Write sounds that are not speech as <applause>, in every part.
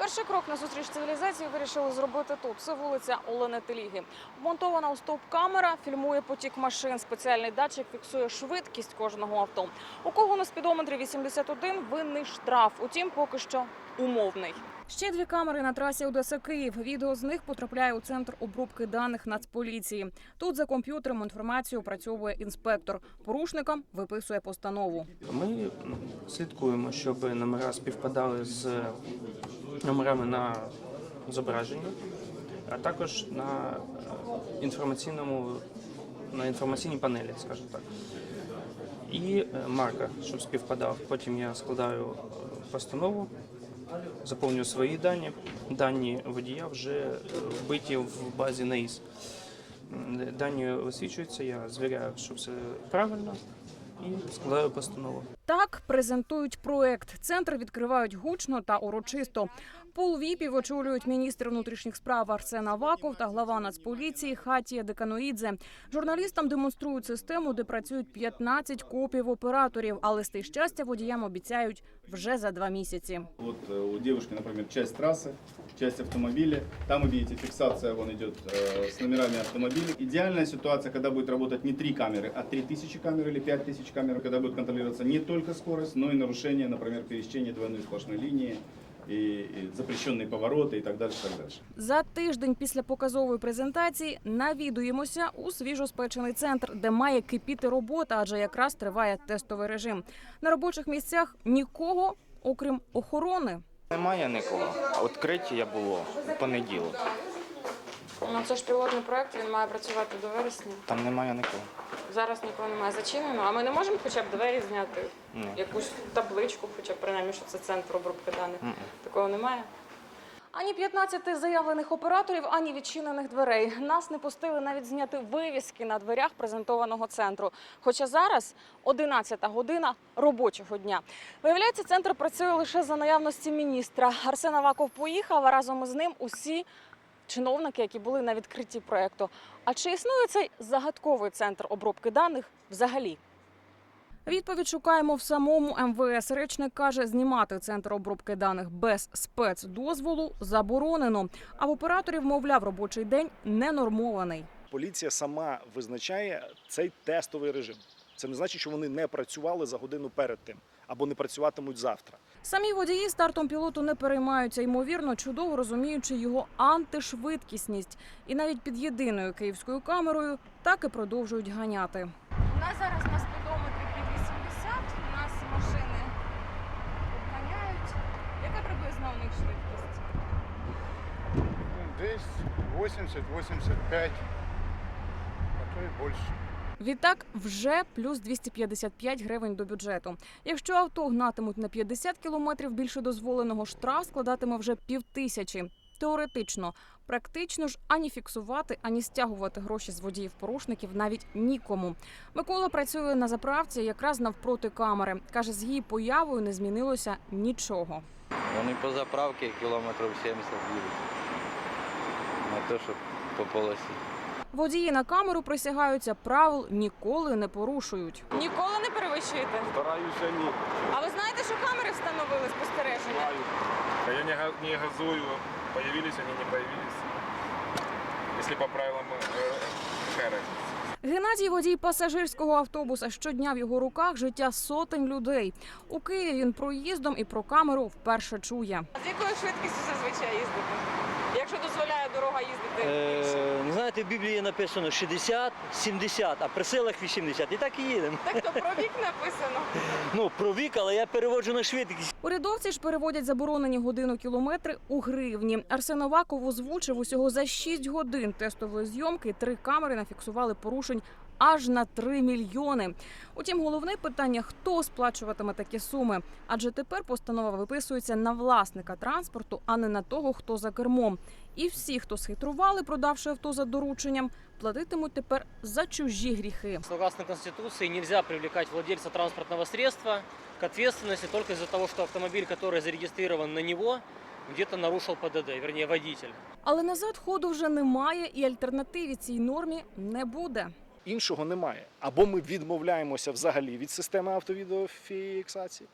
Перший крок на зустріч цивілізації вирішили зробити тут. Це вулиця Олени Теліги. Вмонтована у стовп камера фільмує потік машин. Спеціальний датчик фіксує швидкість кожного авто. У кого на спідометрі 81 винний штраф. Утім, поки що умовний. Ще дві камери на трасі Одеса Київ. Відео з них потрапляє у центр обробки даних Нацполіції. Тут за комп'ютером інформацію опрацьовує інспектор. Порушникам виписує постанову. Ми слідкуємо, щоб номера співпадали з номерами на зображенні, а також на е, інформаційному на інформаційній панелі, скажімо так. І е, марка, щоб співпадав. Потім я складаю е, постанову, заповнюю свої дані. Дані водія вже вбиті в базі НАІС. Дані висвічуються, я звіряю, що все правильно, і складаю постанову. Так презентують проект. Центр відкривають гучно та урочисто. Пул віпів очолюють міністр внутрішніх справ Арсен Аваков та глава Нацполіції Хатія Деканоїдзе. Журналістам демонструють систему, де працюють 15 копів операторів, а листи щастя водіям обіцяють вже за два місяці. Вот э, у девушки, например, часть трассы, часть автомобиля. Там, вы видите, фиксация вон идет э, с номерами автомобилей. Идеальная ситуация, когда будет работать не три камеры, а 3000 камер или 5000 камер, когда будет контролироваться не только скорость, но и нарушение, например, пересечения двойной сплошной линии, и, запрещені повороти, і так далі. так далі. За тиждень після показової презентації навідуємося у свіжоспечений центр, де має кипіти робота, адже якраз триває тестовий режим. На робочих місцях нікого, окрім охорони. Немає нікого. Відкриття було у понеділок. Ну це ж пілотний проект. Він має працювати до вересня. Там немає нікого. Зараз нікого немає зачинено. А ми не можемо хоча б двері зняти, Ні. якусь табличку, хоча б принаймні, що це центр обробки даних. Мгм. Такого немає. Ані 15 заявлених операторів, ані відчинених дверей. Нас не пустили навіть зняти вивіски на дверях презентованого центру. Хоча зараз 11 година робочого дня. Виявляється, центр працює лише за наявності міністра. Арсен Аваков поїхав, а разом із ним усі чиновники, які були на відкритті проекту. А чи існує цей загадковий центр обробки даних взагалі? Відповідь шукаємо в самому МВС. Речник каже, знімати центр обробки даних без спецдозволу заборонено. А в операторів, мовляв, робочий день не нормований. Поліція сама визначає цей тестовий режим. Це не значить, що вони не працювали за годину перед тим або не працюватимуть завтра. Самі водії стартом пілоту не переймаються, ймовірно, чудово розуміючи його антишвидкісність. І навіть під єдиною київською камерою так і продовжують ганяти. У нас зараз на спідометрі під 80, у нас машини обганяють. Яка приблизно у них швидкість? Десь 80-85, а то і більше. Відтак вже плюс 255 гривень до бюджету. Якщо авто гнатимуть на 50 кілометрів більше дозволеного, штраф складатиме вже півтисячі. Теоретично, практично ж ані фіксувати, ані стягувати гроші з водіїв порушників навіть нікому. Микола працює на заправці якраз навпроти камери. каже, з її появою не змінилося нічого. Вони по заправці кілометрів 70 їдуть. Не те, що по полосі. Водії на камеру присягаються, правил ніколи не порушують. Ніколи не перевищуєте. Стараюся ні. А ви знаєте, що камери встановили спостереження? А я не, га- не газую, появились они, не появились. Если по правилам э. Геннадій водій пасажирського автобуса. Щодня в його руках життя сотень людей. У Києві він проїздом і про камеру вперше чує. А з якою швидкістю зазвичай їздити? Дорога їздити Е, ну, знаєте, в Біблії написано 60, 70, а при селах 80. І так і їдемо. так то про вік написано. <laughs> Ну, про вік, але я переводжу на швидкість. Урядовці ж переводять заборонені годину кілометри у гривні. Арсен Оваков озвучив усього за 6 годин тестової зйомки. Три камери нафіксували порушень. Аж на 3 мільйони. Утім, головне питання: хто сплачуватиме такі суми? Адже тепер постанова виписується на власника транспорту, а не на того, хто за кермом. І всі, хто схитрували, продавши авто за дорученням, платитимуть тепер за чужі гріхи. Согласно Конституции, нельзя привлекать владельца транспортного средства к ответственности только из-за того, что автомобиль, который зарегистрирован на него, где-то нарушил ПДД, вернее водитель. Але назад ходу вже немає, і альтернативи цій нормі не буде. Іншого немає. Або ми відмовляємося взагалі від системи автовідеофіксації,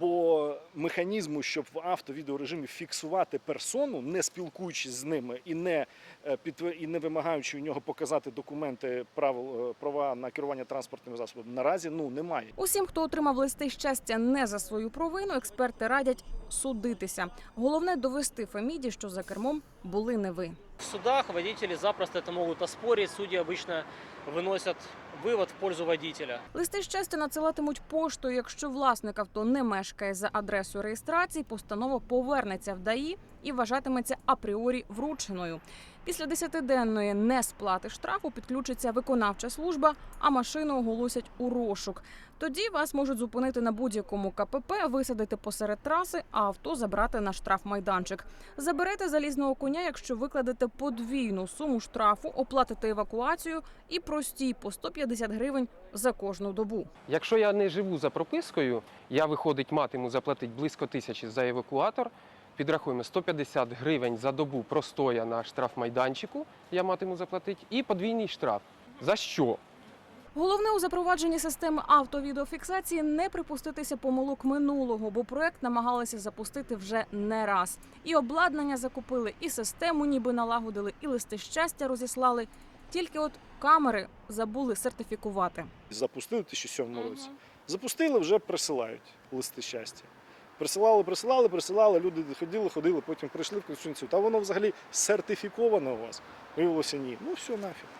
Бо механізму, щоб в автовідеорежимі фіксувати персону, не спілкуючись з ними і не е, і не вимагаючи у нього показати документи правил е, права на керування транспортним засобом, наразі ну немає. Усім, хто отримав листи щастя не за свою провину, експерти радять судитися. Головне довести Феміді, що за кермом були не ви. В судах водители запросто это могут оспорить. Судьи обычно выносят вывод в пользу водителя. Листи щастя надсилатимуть поштою. Якщо власник авто не мешкає за адресою реєстрації, постанова повернеться в ДАІ і вважатиметься апріорі врученою. Після десятиденної несплати штрафу підключиться виконавча служба, а машину оголосять у розшук. Тоді вас можуть зупинити на будь-якому КПП, висадити посеред траси, а авто забрати на штрафмайданчик. Заберете залізного коня, якщо викладете подвійну суму штрафу, оплатите евакуацію і простій по 150 гривень за кожну добу. Якщо я не живу за пропискою, я виходить, матиму заплатити близько тисячі за евакуатор. Підрахуємо 150 гривень за добу простоя на штрафмайданчику. Я матиму заплатити, і подвійний штраф. За що? Головне у запровадженні системи автовідеофіксації не припуститися помилок минулого, бо проект намагалися запустити вже не раз. І обладнання закупили, і систему ніби налагодили, і листи щастя розіслали. Тільки от камери забули сертифікувати. Запустили в 2007 році. Запустили, вже присилають листи щастя. Присилали, присилали, присилали, люди ходили, ходили, потім прийшли в консультацію. Та воно взагалі сертифіковано у вас. Виявилося ні. Ну все нафіг.